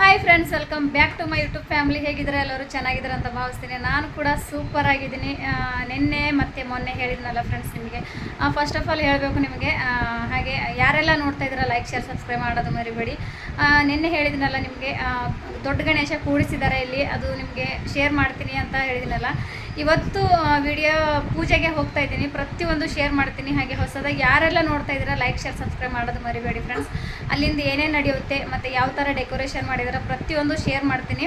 Hi friends welcome back to my YouTube family ಹೇಗಿದ್ದಾರೆ ಎಲ್ಲರೂ? ಚೆನ್ನಾಗಿದ್ದಾರೆ ಅಂತ ಭಾವಿಸ್ತೀನಿ. ನಾನು ಕೂಡ ಸೂಪರ್ ಆಗಿದ್ದೀನಿ. ನಿನ್ನೆ ಮತ್ತು ಮೊನ್ನೆ ಹೇಳಿದ್ನಲ್ಲ ಫ್ರೆಂಡ್ಸ್ ನಿಮಗೆ. ಫಸ್ಟ್ ಆಫ್ ಆಲ್ ಹೇಳಬೇಕು ನಿಮಗೆ. ಹಾಗೆ ಯಾರೆಲ್ಲ ನೋಡ್ತಾ ಇದ್ದೀರಾ ಲೈಕ್ ಶೇರ್ ಸಬ್ಸ್ಕ್ರೈಬ್ ಮಾಡೋದು ಮರಿಬೇಡಿ. ನಿನ್ನೆ ಹೇಳಿದ್ನಲ್ಲ ನಿಮಗೆ ದೊಡ್ಡ ಗಣೇಶ ಕೂಡಿಸಿದ್ದಾರೆ ಇಲ್ಲಿ. ಅದು ನಿಮಗೆ ಶೇರ್ ಮಾಡ್ತೀನಿ ಅಂತ ಹೇಳಿದ್ದೀನಲ್ಲ ಇವತ್ತು ವಿಡಿಯೋ ಪೂಜೆಗೆ ಹೋಗ್ತಾ ಇದ್ದೀನಿ. ಪ್ರತಿಯೊಂದು ಶೇರ್ ಮಾಡ್ತೀನಿ. ಹಾಗೆ ಹೊಸದಾಗಿ ಯಾರೆಲ್ಲ ನೋಡ್ತಾ ಇದ್ದೀರಾ ಲೈಕ್ ಶೇರ್ ಸಬ್ಸ್ಕ್ರೈಬ್ ಮಾಡೋದು ಮರಿಬೇಡಿ ಫ್ರೆಂಡ್ಸ್ ಅಲ್ಲಿಂದ ಏನೇನು ನಡೆಯುತ್ತೆ, ಮತ್ತು ಯಾವ ಥರ ಡೆಕೋರೇಷನ್ ಮಾಡಿದಾರೆ, ಪ್ರತಿಯೊಂದು ಶೇರ್ ಮಾಡ್ತೀನಿ.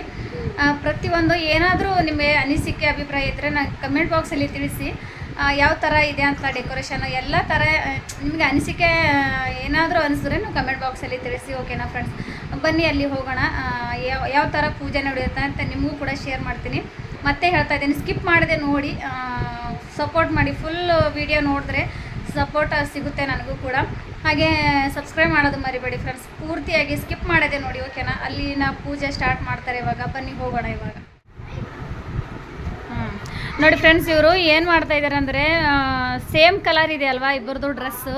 ಪ್ರತಿಯೊಂದು ಏನಾದರೂ ನಿಮಗೆ ಅನಿಸಿಕೆ, ಅಭಿಪ್ರಾಯ ಇದ್ದರೆ ನಾನು ಕಮೆಂಟ್ ಬಾಕ್ಸಲ್ಲಿ ತಿಳಿಸಿ. ಯಾವ ಥರ ಇದೆ ಅಂತ ಡೆಕೋರೇಷನ್ ಎಲ್ಲ ಥರ ನಿಮಗೆ ಅನಿಸಿಕೆ ಏನಾದರೂ ಅನಿಸಿದ್ರೆ ನೀವು ಕಮೆಂಟ್ ಬಾಕ್ಸಲ್ಲಿ ತಿಳಿಸಿ ಓಕೆನಾ ಫ್ರೆಂಡ್ಸ್ ಬನ್ನಿ ಅಲ್ಲಿ ಹೋಗೋಣ. ಯಾವ ಯಾವ ಥರ ಪೂಜೆ ನಡೆಯುತ್ತೆ ಅಂತ ನಿಮಗೂ ಕೂಡ ಶೇರ್ ಮಾಡ್ತೀನಿ. ಮತ್ತೆ ಹೇಳ್ತಾ ಇದ್ದೀನಿ. ಸ್ಕಿಪ್ ಮಾಡದೆ ನೋಡಿ ಸಪೋರ್ಟ್ ಮಾಡಿ ಫುಲ್ ವಿಡಿಯೋ ನೋಡಿದ್ರೆ ಸಪೋರ್ಟ್ ಸಿಗುತ್ತೆ ನನಗೂ ಕೂಡ. ಹಾಗೆ ಸಬ್ಸ್ಕ್ರೈಬ್ ಮಾಡೋದು ಮರಿಬೇಡಿ ಫ್ರೆಂಡ್ಸ್ ಪೂರ್ತಿಯಾಗಿ ಸ್ಕಿಪ್ ಮಾಡೋದೆ ನೋಡಿ ಓಕೆನಾ ಅಲ್ಲಿನ ಪೂಜೆ ಸ್ಟಾರ್ಟ್ ಮಾಡ್ತಾರೆ ಇವಾಗ. ಬನ್ನಿ, ಹೋಗೋಣ ಇವಾಗ. ನೋಡಿ ಫ್ರೆಂಡ್ಸ್ ಇವರು ಏನು ಮಾಡ್ತಾ ಇದ್ದಾರೆ ಅಂದರೆ ಸೇಮ್ ಕಲರ್ ಇದೆ ಅಲ್ವಾ ಇಬ್ಬರದು ಡ್ರೆಸ್ಸು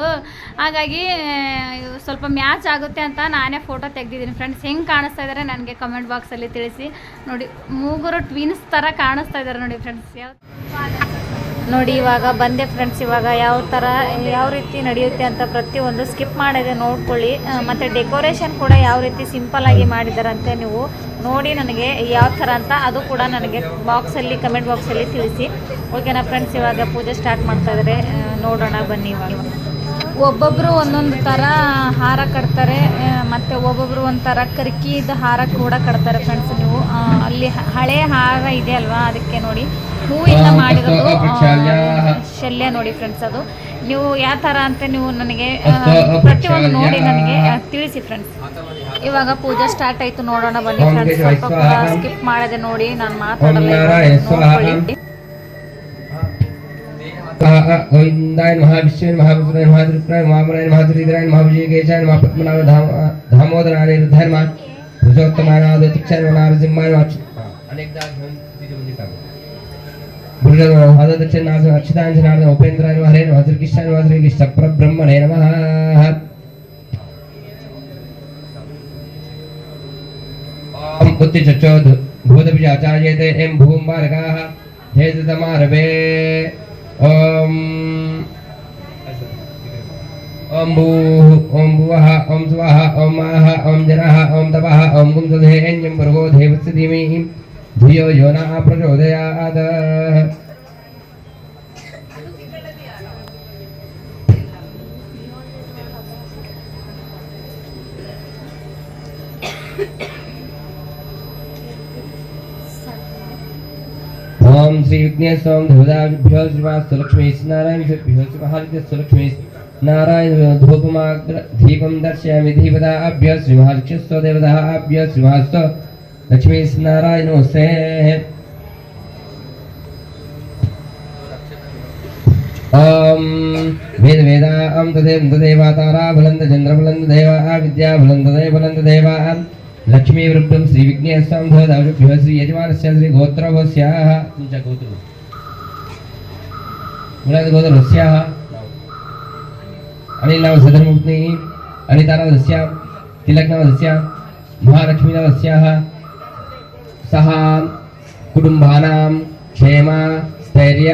ಹಾಗಾಗಿ ಸ್ವಲ್ಪ ಮ್ಯಾಚ್ ಆಗುತ್ತೆ ಅಂತ ನಾನೇ ಫೋಟೋ ತೆಗೆದಿದ್ದೀನಿ. ಫ್ರೆಂಡ್ಸ್ ಹೆಂಗೆ ಕಾಣಿಸ್ತಾ ಇದ್ದಾರೆ ನನಗೆ ಕಮೆಂಟ್ ಬಾಕ್ಸಲ್ಲಿ ತಿಳಿಸಿ. ನೋಡಿ, ಮೂಗರು ಟ್ವಿನ್ಸ್ ಥರ ಕಾಣಿಸ್ತಾ ಇದ್ದಾರೆ ನೋಡಿ ಫ್ರೆಂಡ್ಸ್ ಯಾವ ನೋಡಿ, ಇವಾಗ ಬಂದೆ ಫ್ರೆಂಡ್ಸ್ ಇವಾಗ ಯಾವ ಥರ ಯಾವ ರೀತಿ ನಡೆಯುತ್ತೆ ಅಂತ ಪ್ರತಿಯೊಂದು ಸ್ಕಿಪ್ ಮಾಡಿದೆ ನೋಡ್ಕೊಳ್ಳಿ. ಮತ್ತು ಡೆಕೋರೇಷನ್ ಕೂಡ ಯಾವ ರೀತಿ ಸಿಂಪಲ್ ಆಗಿ ಮಾಡಿದಾರಂತೆ ನೀವು ನೋಡಿ ನನಗೆ ಯಾವ ಥರ ಅಂತ. ಅದು ಕೂಡ ನನಗೆ ಬಾಕ್ಸಲ್ಲಿ ಕಮೆಂಟ್ ಬಾಕ್ಸಲ್ಲಿ ತಿಳಿಸಿ. ಓಕೆನಾ ಫ್ರೆಂಡ್ಸ್ ಇವಾಗ ಪೂಜೆ ಸ್ಟಾರ್ಟ್ ಮಾಡ್ತಾ ಇದ್ದಾರೆ ನೋಡೋಣ, ಬನ್ನಿ ಇವಾಗ. ಒಬ್ಬೊಬ್ಬರು ಒಂದೊಂದು ಥರ ಹಾರ ಕಟ್ತಾರೆ. ಮತ್ತು ಒಬ್ಬೊಬ್ಬರು ಒಂಥರ ಕರ್ಕಿದ ಹಾರ ಕೂಡ ಕಟ್ತಾರೆ ಫ್ರೆಂಡ್ಸ್ ನೀವು. ಅಲ್ಲಿ ಹಳೆ ಹಾರ ಇದೆ ಅಲ್ವಾ, ಅದಕ್ಕೆ ನೋಡಿ. ಹೂವಿಂದ ಮಾಡಿರೋದು ಆ, ಶಲ್ಯ ನೋಡಿ ಫ್ರೆಂಡ್ಸ್ ಅದು ನೀವು ಯಾವ ಥರ ಅಂತ ನೀವು ನನಗೆ ಆ, ಪ್ರತಿಯೊಂದು ನೋಡಿ ನನಗೆ ಆ, ತಿಳಿಸಿ ಫ್ರೆಂಡ್ಸ್ ಇವಾಗ ಪೂಜೆ ಸ್ಟಾರ್ಟ್ ಆಯ್ತು ನೋಡೋಣ ಬನ್ನಿ ಫ್ರೆಂಡ್ಸ್ ಸ್ವಲ್ಪ ಕೂಡ ಸ್ಕಿಪ್ ಮಾಡದೆ ನೋಡಿ ನಾನು ಮಾತಾಡಲ್ಲ ಇವಾಗ ನೋಡ್ಕೊಳ್ಳಿ. गोविंदाय महाविष्णुवाय महापुत्राय महाद्रुप्राय महामराय महाद्रीधराय महाविजयकेशाय महापद्मनाभ धाम धामोदराय रुद्धाय महा पुरुषोत्तमाय नारदतिक्षाय नारसिंहाय अनेकदा घेऊन तिथे म्हणजे टाकू गुरुजन महादक्षिण नाथ अक्षतांश नारद उपेंद्राय हरे महाद्रकिष्ठाय महाद्रकिष्ठ परब्रह्मणे नमः ओम उत्तिचो भूतपिशाचार्यते एँ भूः भुवः ओम स्वः ओम महः ओम जनः ओम तपः ओम गुंसधेऽन्यं भर्गो देवस्य धीमहि। धियो यो नः प्रचोदयात्। ओम श्री विघ्नेश्वर देवताभ्यो श्रीवास्तु लक्ष्मी नारायण भ्यो धूपमाग्र दीपं दर्शयामि धीपदाभ्य श्री महास्तो लक्ष्मी नारायण से ओम वेद वेदा अम तदेव तदेवा तारा बुलंद चंद्र बुलंद देवा विद्या बुलंद देव बुलंद देवा लक्ष्मी वृद्धं श्री विघ्नेश्वरं धोदाभ्यो श्री यजमानस्य श्री गोत्रवस्याः तुमच्या गोत्र मुलाद गोत्रवस्याः अनिल नाम सदरमुक्ती अनिता नाम तस्या तिलक नाम तस्या महालक्ष्मी नाम तस्याः सह कुटुंबानां क्षेम, स्थैर्य,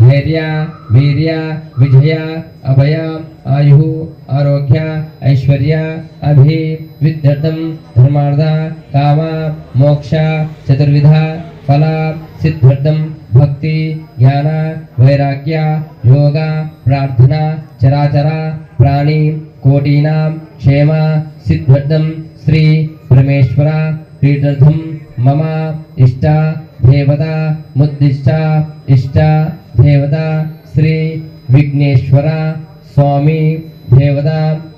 धैर्य, वीर्य, विजय, अभय, आयु, आरोग्य, ऐश्वर्य अभि विद्यर्थम धर्मार्थ, काम, मोक्ष, चतुर्विधा, फल सिद्ध्यर्थम भक्ति, ज्ञान, वैराग्य, योग, प्रार्थना, चराचर, प्राणी, कोटीनां, क्षेम सिद्ध्यर्थम श्री परमेश्वर प्रीत्यर्थम ಮಮ ಇಷ್ಟ ದೇವದ ಮುದ್ದಿಷ್ಟ ಇಷ್ಟ ದೇವದ ಶ್ರೀ ವಿಘ್ನೇಶ್ವರ ಸ್ವಾಮಿ ದೇವದ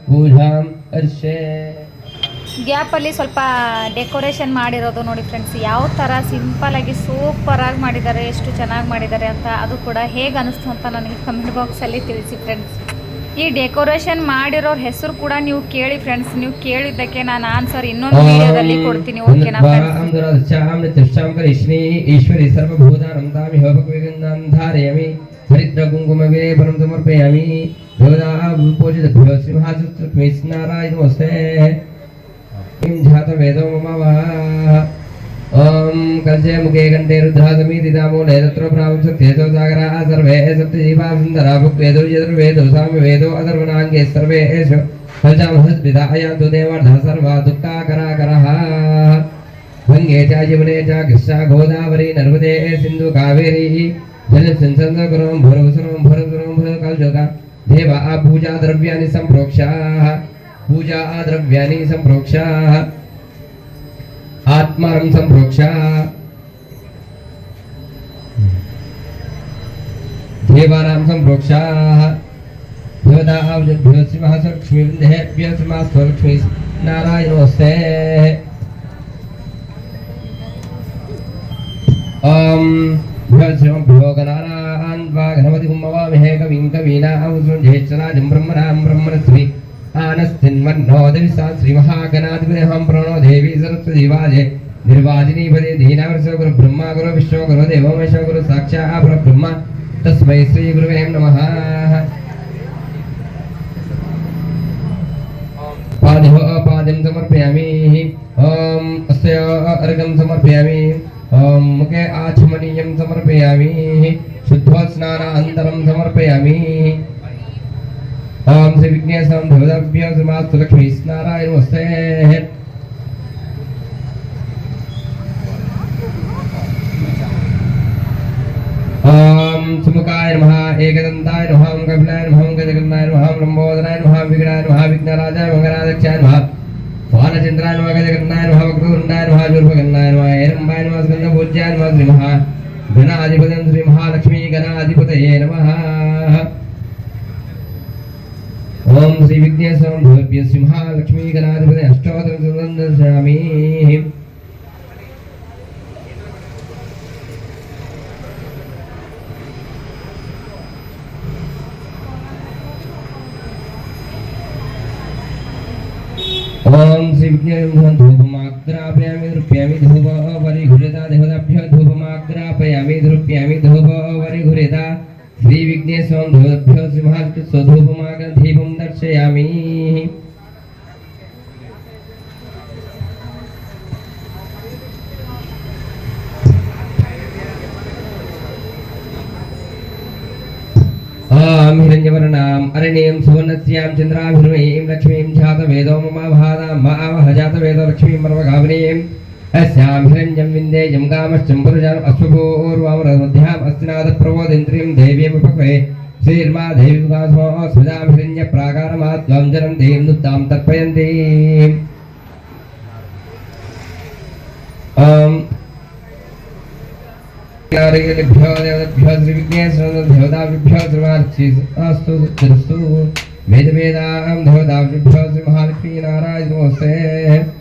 ಪೂಜಾಂ ಅರ್ಷೆ ಗ್ಯಾಪಲ್ಲಿ ಸ್ವಲ್ಪ ಡೆಕೋರೇಷನ್ ಮಾಡಿರೋದು ನೋಡಿ ಫ್ರೆಂಡ್ಸ್ ಯಾವ ಥರ ಸಿಂಪಲಾಗಿ ಸೂಪರಾಗಿ ಮಾಡಿದ್ದಾರೆ, ಎಷ್ಟು ಚೆನ್ನಾಗಿ ಮಾಡಿದ್ದಾರೆ ಅಂತ ಅದು ಕೂಡ ಹೇಗೆ ಅನ್ನಿಸ್ತು ಅಂತ ನನಗೆ ಕಮೆಂಟ್ ಬಾಕ್ಸಲ್ಲಿ ತಿಳಿಸಿ ಫ್ರೆಂಡ್ಸ್ ಈ ಡೆಕೋರೇಷನ್ ಮಾಡಿರೋ ಹೆಸರು ಕೂಡ ನೀವು ಕೇಳಿ ಫ್ರೆಂಡ್ಸ್ ನೀವು ಕೇಳಿದ್ದಕ್ಕೆ ನಾನು ಆನ್ಸರ್ ಇನ್ನೊಂದು ವಿಡಿಯೋದಲ್ಲಿ ಕೊಡ್ತೀನಿ ಓಕೆನಾ ಈಶ್ವರಿ ಸರ್ವಭೂತಾನಂದಾಮಿ ಪರಿತ್ರ ಗುಂಗುಮ ವಿರೇ ಪರಂ ಸಮರ್ಪಯಾಮಿ ದೇವದಾ ಪೂಜಿತ ಭ್ಯೋ ಸಿಂಹಾಸು ಸ್ನಾರಾಯಣ ವಸ್ತೆ ಜಾತ ವೇದೋ ಮಮ ॐ कलशे मुखे कण्ठे रुद्रासमीति दामूले तत्र प्रावसत्येतो सागराः सर्वे सप्तजीवा सुन्दरा भुक्वेदो यजुर्वेदो सामवेदो अथर्वणाङ्गे सर्वेषु कलशामहस्पितायान्तु देवार्धः सर्वा दुःखाकराकरः। गङ्गे च यमुने च कृष्णा गोदावरी नर्मदे सिन्धु कावेरी जलसंसन्दकुरं भुरवसुरं भुरसुरं भुरकल्जोगा देवा पूजा द्रव्याणि सम्प्रोक्षाः पूजा द्रव्याणि सम्प्रोक्षाः आत्मानं सम्प्रोक्ष देवानां सम्प्रोक्षाः श्रीमः लक्ष्मीभ्यो श्रीमः स्वलक्ष्मी नारायणोऽस्ते ॐ भ्यो वा गणपतिं मवामहे कविं कवीनामुज्ज्वज्येष्ठराजं ब्रह्मणां ब्रह्मणस्मि आनस्तिन्वन्नोदविसा श्रीमहागणाधिपतिहं प्रणो देवी सरस्वती निर्वाजिनी पदे दीनावर्ष गुरु ब्रह्मा, गुरु विष्णु, गुरु देवो, महेश, गुरु साक्षात् परब्रह्म तस्मै श्री गुरुवे नमः। पादयो पादं समर्पयामि। ॐ अस्य अर्घं समर्पयामि। ॐ मुखे आचमनीयं समर्पयामि। शुद्धोस्नानान्तरं समर्पयामि। ॐ श्री विघ्नेश्वरं देवताभ्यो श्रीमास्तु लक्ष्मी नारायणमस्ते ॐ सुमुखाय नमः, एकदन्ताय नमः ॐ कपिलाय नमः ॐ गजगन्नाय नमः ॐ लम्बोदराय नमः, विघ्नाय नमः, विघ्नराजाय मङ्गलाध्यक्षाय नमः वानचन्द्राय नमः, गजगन्नाय नमः, वक्रतुण्डाय नमः शूर्पगन्नाय नमः हेरम्बाय नमः, स्कन्दपूज्याय नमः श्रीमः गणाधिपतिं श्रीमहालक्ष्मी गणाधिपतये नमः। ओम श्री विघ्नेश्वर भव्य सिंहालक्ष्मी गणाधिपति अष्टोत्तर सुंदरशामी ओम श्री धूपमाग्रापयामि धृप्यामि धूप परिघुरेता देवताभ्य धूपमाग्रापयामि धृप्यामि धूप परिघुरेता श्री विघ्नेश्वर धूपभ्यो सिंहालक्ष्मी स्वधूपमाग दर्शयामि। आं हिरण्यवर्णाम् अरण्यं सुवर्णस्यां चन्द्राभिर्मयीं लक्ष्मीं जातवेदो मम भादां मावह जातवेदो लक्ष्मीं पर्वगामिनीम् अस्यां हिरण्यं विन्देयं कामश्चं पुरुषाम् अश्वपूर्वामरमध्याम् अस्तिनाथप्रबोधेन्द्रियं देवीमुपक्वे श्रीर्मा देवी सुखासो स्मितां हिरण्यप्राकारमात्वां जनं देवीं नुत्तां तर्पयन्तीम् ॐ। नारिकेलेभ्यो देवतेभ्यो श्रीविघ्नेश्वर देवताभ्यो श्रीमार्चिस्तु धोदा वेदवेदां श्री महालक्ष्मी नारायणोऽस्ते पूर्वस्रों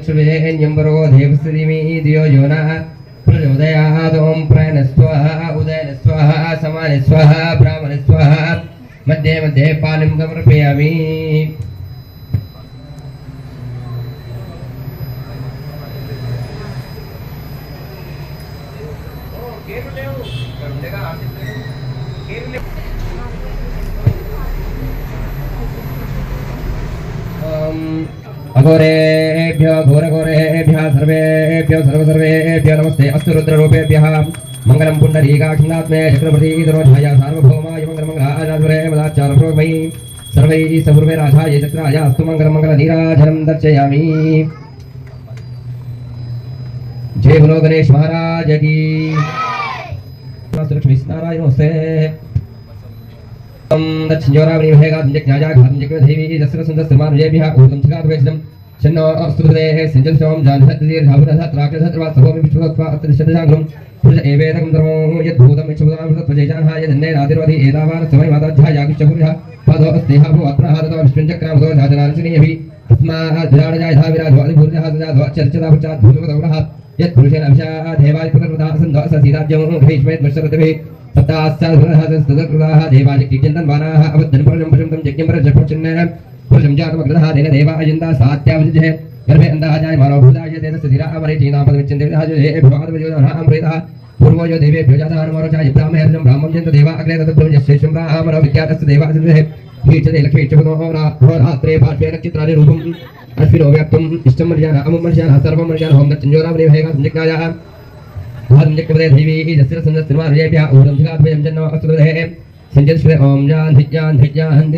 दक्षिणेऽन्यं वर्गो देवस्तिमी दियो यो नः प्रचोदयादों प्राणस्वाहा उदयनस्वाहा समानस्वाहा ब्राह्मणस्वाहा मध्ये मध्ये पालिं समर्पयामि। अघोरेभ्यो घोरघोरेभ्यः सर्वेभ्यो सर्वसर्वेभ्यो नमस्ते। अस्तु रुद्ररूपेभ्यः। मङ्गलं पुण्डरीकाखिलात्मे चक्रवर्तीधरोधाय सार्वभौमाय मङ्गलमङ्गलाचार्य सर्वैः सपूर्वैराधाय चक्राय। अस्तु मङ्गलं मङ्गलनीराजनं दर्शयामि। जय बोलो गणेश महाराज की। लक्ष्मी नारायण नमस्ते। दक्षिणयोरावणि महेगातं जज्ञाया घातं जग्मदेवी दस्र सुन्दस्त्रमान् विजयभिः ऊर्ध्वं छिगाद्वेषं शन्नो स्तुतेः सिञ्चन् सोमं विश्वत्वा अत्र शतजागृं पुरुष एवेदकं धर्मो यद्भूतं इच्छुभूतामृतत्वजेशान्हाय धन्यैरातिर्वधि एतावान् समय पादो अस्तेह भो अत्र विष्णुचक्रामतो पश्चात् भूमिपदवरः यत्पुरुषेण अभिषा देवादिपकर्मदा सन्धो स सीताद्यं ग्रहीष्मेत् मत्सरतिभिः सप्तास्तास्तुतकृताः देवाजक्तिचन्दन्वानाः अवद्धन् परं पशुं यज्ञं परजपचिन्नः पुरुषं जातमग्रतः तेन देवा अजन्ता सात्यावजिजः गर्भे अन्धः जायमानो भूताय तेन स्थिरा अमरे चीनापदमिच्छन्ते भवादवजोदनः अमृतः देवेभ्यो जातः हनुमरोचाय ब्राह्मणं ब्राह्मं जन्त देवा अग्रे तद्ब्रह्मण्यशेषं ब्राह्मणो विख्यातस्य देवादिभिः हीचते लक्ष्मीचपदो रात्रे पार्श्वे रूपम् अश्विनो व्याप्तम् इष्टं मर्यादा अमुं मर्यादा सर्वं मर्यादा हों दच्चञ्जोरावने संजज्ञायाः संजक्पदे दैवी जस्य संजस्तिर्मार्येभ्यः ऊरं धिगाद्वयं जन्नो संजस्वे ॐ जान्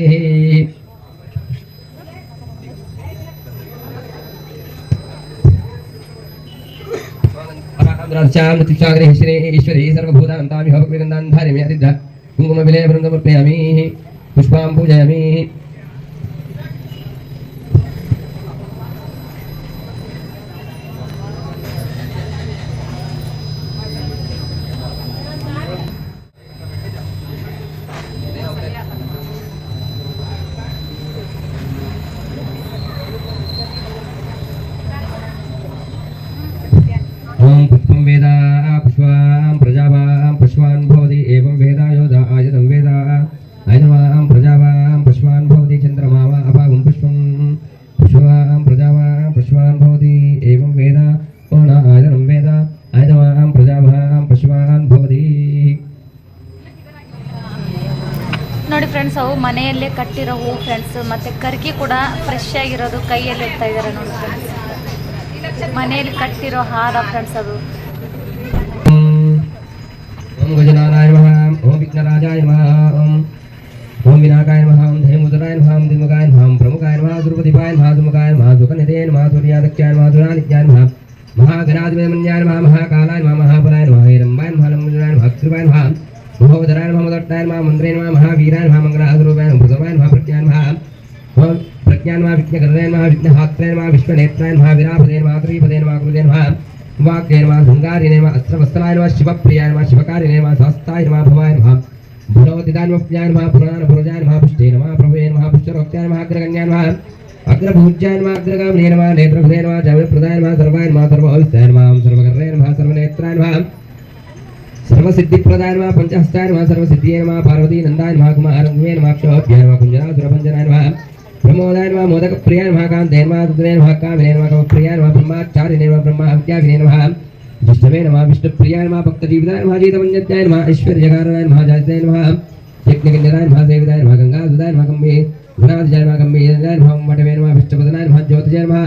धिज्ञान् धिज्ञाहन्तिः राश्यां नतिक्षाग्रे श्री ईश्वरी सर्वभूतान्तामि भवक्विगन्धान् धारिमि अतिद्ध कुङ्कुमविलेपनं समर्पयामि पुष्पां पूजयामि। ಅವು ಮನೆಯಲ್ಲೇ ಕಟ್ಟಿರೋ ಹೂ ಫ್ರೆಂಡ್ಸ್ ಮತ್ತು ಕರ್ಗಿ ಕೂಡ ಫ್ರೆಶ್ ಆಗಿರೋದು ಕೈಯಲ್ಲಿ ಇಡ್ತಾ ಇದ್ದಾರೆ ನೋಡಿ ಫ್ರೆಂಡ್ಸ್ ಮನೆಯಲ್ಲಿ ಕಟ್ಟಿರೋ ಹಾರ ಫ್ರೆಂಡ್ಸ್ ಅದು ॐ गजनानाय नमः ॐ विघ्नराजाय नमः ॐ ॐ विनाकाय नमः ॐ धैमुदराय नमः ॐ दिन्मुखाय नमः ॐ प्रमुखाय नमः दुर्पतिपाय नमः दुमुखाय नमः दुःखनिधे नमः दुर्यादक्ष्याय नमः दुरानित्याय नमः महागणाधिपतिमन्याय नमः महाकालाय नमः महाबलाय नमः हिरम्बाय नमः लम्बुजनाय नमः अक्षुभाय नमः महोदराय नमः मदट्टाय नमः मन्द्रे नमः महावीराय नमः मङ्गलाधरूपाय नमः भृतवाय नमः प्रज्ञाय नमः ॐ प्रज्ञाय नमः विघ्नकरणाय नमः विघ्नहात्राय नमः विश्वनेत्राय नमः विरापदे नमः त्रिपदे नमः कृते नमः वाक्ये नमः शृङ्गारे नमः अस्त्रवस्त्राय नमः शिवप्रियाय नमः शिवकारिणे नमः सहस्ताय नमः भवाय नमः भुवतिदाय नमः पुराणपुरजाय नमः पुष्टे नमः प्रभुवे नमः पुष्टरोक्त्याय नमः अग्रगण्याय नमः अग्रभूज्याय नमः अग्रगामिने नमः नेत्रभुदे नमः जयप्रदाय नमः सर्वाय नमः सर्वभविष्याय नमः सर्वकर्णे नमः सर्वनेत्राय नमः सर्वसिद्धिप्रदाय नमः पञ्चहस्ताय नमः सर्वसिद्धिये नमः पार्वती नन्दाय नमः कुमारङ्गे नमः क्षोभ्याय नमः कुञ्जरासुरभञ्जनाय नमः प्रमोदाय नमः मोदकप्रियाय नमः कान्ते नमः दुर्गे नमः कामिने नमः कमप्रियाय नमः ब्रह्माचार्यने नमः ब्रह्महत्याभिने नमः विष्णवे नमः विष्णुप्रियाय नमः भक्तजीविताय नमः जीतमञ्जत्याय नमः ऐश्वर्यकाराय नमः जायताय नमः यज्ञकन्यदाय नमः सेविताय नमः गङ्गासुदाय नमः गम्भे गुणादिजाय नमः गम्भीराय नमः मठवे नमः विष्णुपदनाय नमः ज्योतिजाय नमः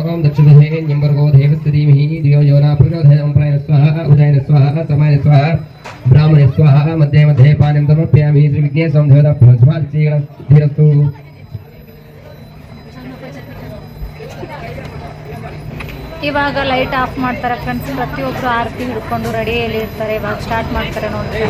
भूर्वस्रोहं दक्षिणे निम्बर्गो देवस्य धीमहि धियो यो न प्रचोदयात् प्रायण स्वाहा उदयन स्वाहा समाय स्वाहा ब्राह्मणे स्वाहा मध्ये मध्ये पानिं समर्पयामि श्रीविघ्नेशं देवता धीरस्तु ಇವಾಗ ಲೈಟ್ ಆಫ್ ಮಾಡ್ತಾರೆ ಫ್ರೆಂಡ್ಸ್ ಪ್ರತಿಯೊಬ್ಬರು ಆರತಿ ಹಿಡ್ಕೊಂಡು ರೆಡಿಯಲ್ಲಿ ಇರ್ತಾರೆ ಇವಾಗ ಸ್ಟಾರ್ಟ್ ಮಾಡ್ತಾರೆ ನೋಡಿ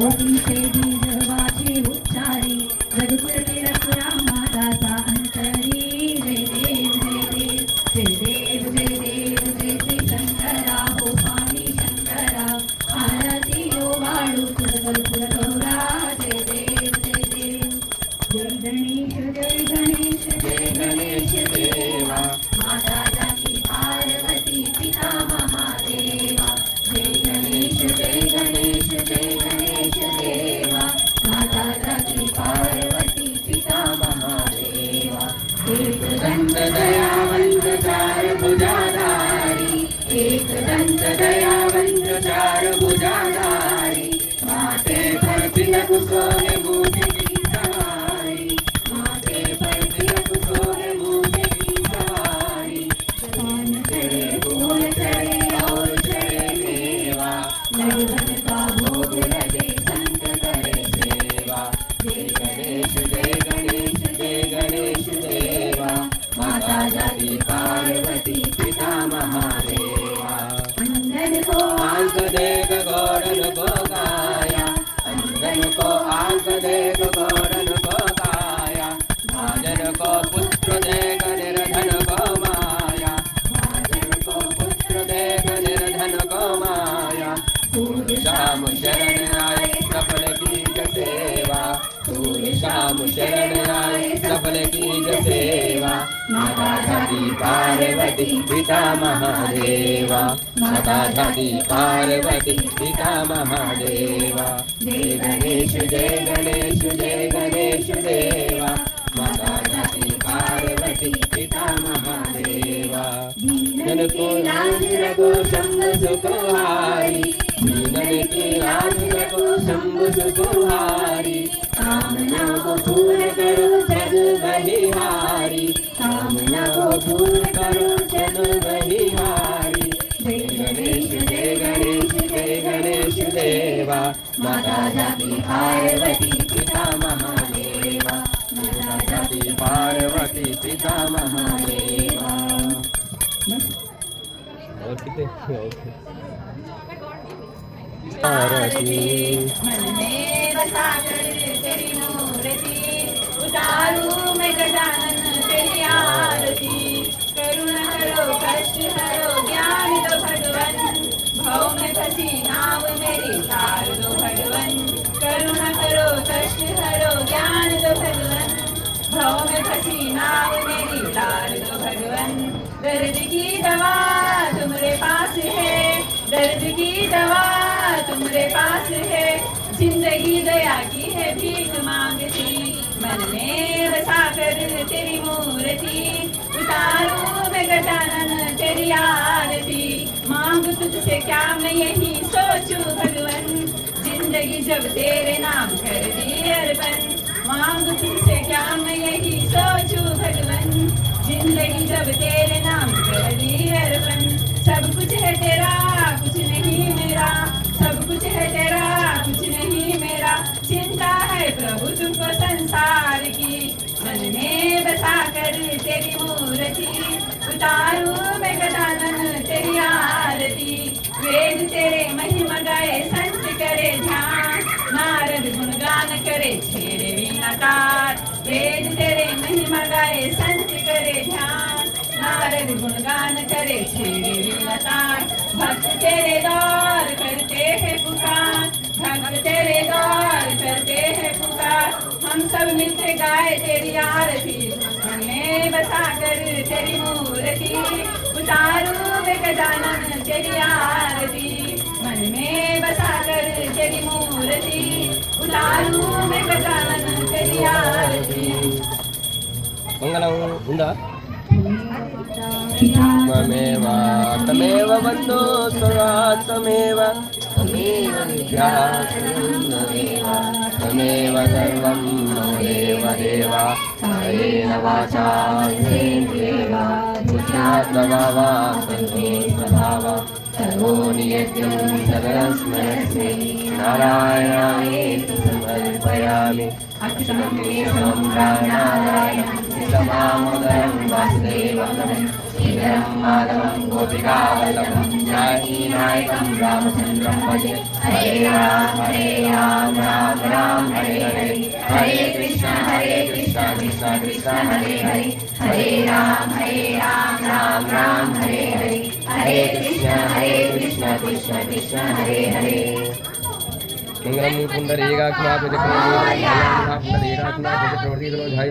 षटकोटी से Hallelujah. आए सफल की सेवा माता जाती पार्वती पिता महादेवा। माता जाती पार्वती पिता महादेवा। जय गणेश जय गणेश जय गणेश देवा। माता शंभ कामना को पूर्ण करो जग पूर्ण करो जग बहिहारी जय गणेश जय गणेश गणेश देवा माता पार्वती पिता महादेवा पार्वती पिता महादेवा तेरी उतारू आरती करुणा करो कष्ट हरो ज्ञान में नाव मेरी करुणा करो कष्ट हरो ज्ञान नाव मेरी दो भगवन दर्द की दवा तुम्हारे पास है, दर्द की दवा तुम्हारे पास है। ज़िंदगी दया की है भीख मांगती। मन में बसा कर तेरी मूर्ति। उतारू मैं गजानन तेरी आरती। मांग तुझसे क्या मैं यही सोचू भगवन? ज़िंदगी जब तेरे नाम कर दी अर्पण मांग तुझसे क्या मैं यही सोचू भगवन? ज़िंदगी जब तेरे नाम कर दी अर्पण सब कुछ है तेरा कर तेरी मूर्ति, उतारू मैं गजानन तेरी आरती। वेद तेरे महिमा गाए, संत करे ध्यान। नारद गुणगान करे, छेड़े वीणा वेद तेरे महिमा गाए, संत करे ध्यान। नारद गुणगान करे, छेड़े वीणा भक्त तेरे द्वार करते हैं पुकार। भक्त तेरे द्वार करते हैं पुकार। हम सब मिलके गाए तेरी आरती। सागर तेरी मूर्ति उतारू वे गजानन तेरी आरती। मन में बसा कर तेरी मूर्ति उतारू वे गजानन तेरी आरती। मंगलम ఉందా त्वमेव तमेव बन्धो त्वया तमेव तमेव तमेव सर्वं नो देव देवा। कायेन वाचा सेन्द्रियेवा बुद्ध्यात्मवा वा सर्वे स्वभाव सर्वोनि यज्ञं सदस्मरस्मि नारायणायेति समर्पयामि अक्षरं केशवं प्राणारायणं सीतमामोदरं वासुदेवं हरे राम हरे राम राम राम हरे हरे हरे कृष्ण हरे कृष्ण कृष्ण कृष्ण हरे हरे हरे राम हरे राम राम राम हरे हरे हरे कृष्ण हरे कृष्ण कृष्ण कृष्ण हरे हरे मंगलम पुंडरीकाक्षमापजक्रमोदीकाक्षमापजप्रवर्तितनोधाय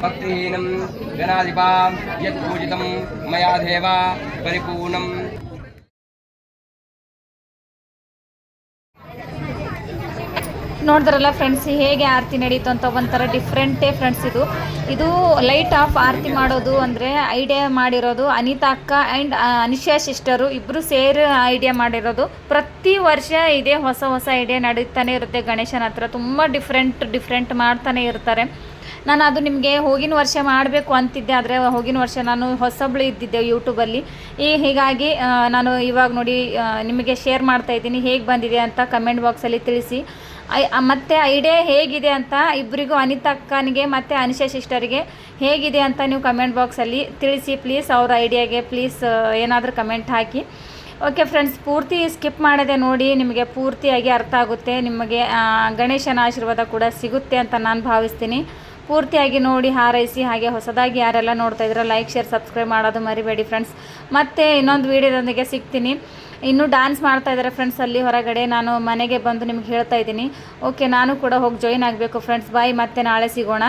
भक्तिहीनं गणाधिपा यत्पूजितं मया देव परिपूर्णम् ನೋಡಿದ್ರಲ್ಲ ಫ್ರೆಂಡ್ಸ್ ಹೇಗೆ ಆರತಿ ನಡೀತು ಅಂತ ಒಂಥರ ಡಿಫ್ರೆಂಟೇ ಫ್ರೆಂಡ್ಸ್ ಇದು ಇದು ಲೈಟ್ ಆಫ್ ಆರತಿ ಮಾಡೋದು ಅಂದರೆ ಐಡಿಯಾ ಮಾಡಿರೋದು ಅನಿತಾ ಅಕ್ಕ ಆ್ಯಂಡ್ ಅನಿಶಾ ಸಿಸ್ಟರು ಇಬ್ಬರು ಸೇರಿ ಐಡಿಯಾ ಮಾಡಿರೋದು ಪ್ರತಿ ವರ್ಷ ಇದೇ ಹೊಸ ಹೊಸ ಐಡಿಯಾ ನಡೀತಾನೆ ಇರುತ್ತೆ ಗಣೇಶನ ಹತ್ರ ತುಂಬ ಡಿಫ್ರೆಂಟ್ ಡಿಫ್ರೆಂಟ್ ಮಾಡ್ತಾನೆ ಇರ್ತಾರೆ ನಾನು ಅದು ನಿಮಗೆ ಹೋಗಿನ ವರ್ಷ ಮಾಡಬೇಕು ಅಂತಿದ್ದೆ, ಆದರೆ ಹೋಗಿನ ವರ್ಷ ನಾನು ಹೊಸಬ್ಳು ಇದ್ದಿದ್ದೆ ಯೂಟ್ಯೂಬಲ್ಲಿ ಈ ಹೀಗಾಗಿ ನಾನು ಇವಾಗ ನೋಡಿ ನಿಮಗೆ ಶೇರ್ ಮಾಡ್ತಾ ಇದ್ದೀನಿ, ಹೇಗೆ ಬಂದಿದೆ ಅಂತ ಕಮೆಂಟ್ ಬಾಕ್ಸಲ್ಲಿ ತಿಳಿಸಿ. ಮತ್ತೆ ಐಡಿಯಾ ಹೇಗಿದೆ ಅಂತ ಇಬ್ಬರಿಗೂ ಅನಿತಕ್ಕನಿಗೆ ಮತ್ತು ಅನಿಶಾ ಸಿಸ್ಟರಿಗೆ ಹೇಗಿದೆ ಅಂತ ನೀವು ಕಮೆಂಟ್ ಬಾಕ್ಸಲ್ಲಿ ತಿಳಿಸಿ. ಪ್ಲೀಸ್ ಅವ್ರ ಐಡಿಯಾಗೆ ಪ್ಲೀಸ್ ಏನಾದರೂ ಕಮೆಂಟ್ ಹಾಕಿ. ಓಕೆ ಫ್ರೆಂಡ್ಸ್ ಪೂರ್ತಿ ಸ್ಕಿಪ್ ಮಾಡದೆ ನೋಡಿ, ನಿಮಗೆ ಪೂರ್ತಿಯಾಗಿ ಅರ್ಥ ಆಗುತ್ತೆ, ನಿಮಗೆ ಗಣೇಶನ ಆಶೀರ್ವಾದ ಕೂಡ ಸಿಗುತ್ತೆ ಅಂತ ನಾನು ಭಾವಿಸ್ತೀನಿ. ಪೂರ್ತಿಯಾಗಿ ನೋಡಿ ಹಾರೈಸಿ ಹಾಗೆ ಹೊಸದಾಗಿ ಯಾರೆಲ್ಲ ನೋಡ್ತಾ ಇದ್ದೀರಾ ಲೈಕ್ ಶೇರ್ ಸಬ್ಸ್ಕ್ರೈಬ್ ಮಾಡೋದು ಮರಿಬೇಡಿ ಫ್ರೆಂಡ್ಸ್ ಮತ್ತೆ ಇನ್ನೊಂದು ವೀಡಿಯೋದೊಂದಿಗೆ ಸಿಗ್ತೀನಿ. ಇನ್ನೂ ಡ್ಯಾನ್ಸ್ ಮಾಡ್ತಾ ಇದ್ದಾರೆ ಫ್ರೆಂಡ್ಸ್ ಅಲ್ಲಿ ಹೊರಗಡೆ. ನಾನು ಮನೆಗೆ ಬಂದು ನಿಮ್ಗೆ ಹೇಳ್ತಾ ಇದ್ದೀನಿ. ಓಕೆ ನಾನು ಕೂಡ ಹೋಗಿ ಜಾಯಿನ್ ಆಗಬೇಕು ಫ್ರೆಂಡ್ಸ್ ಬಾಯ್ ಮತ್ತೆ ನಾಳೆ ಸಿಗೋಣ.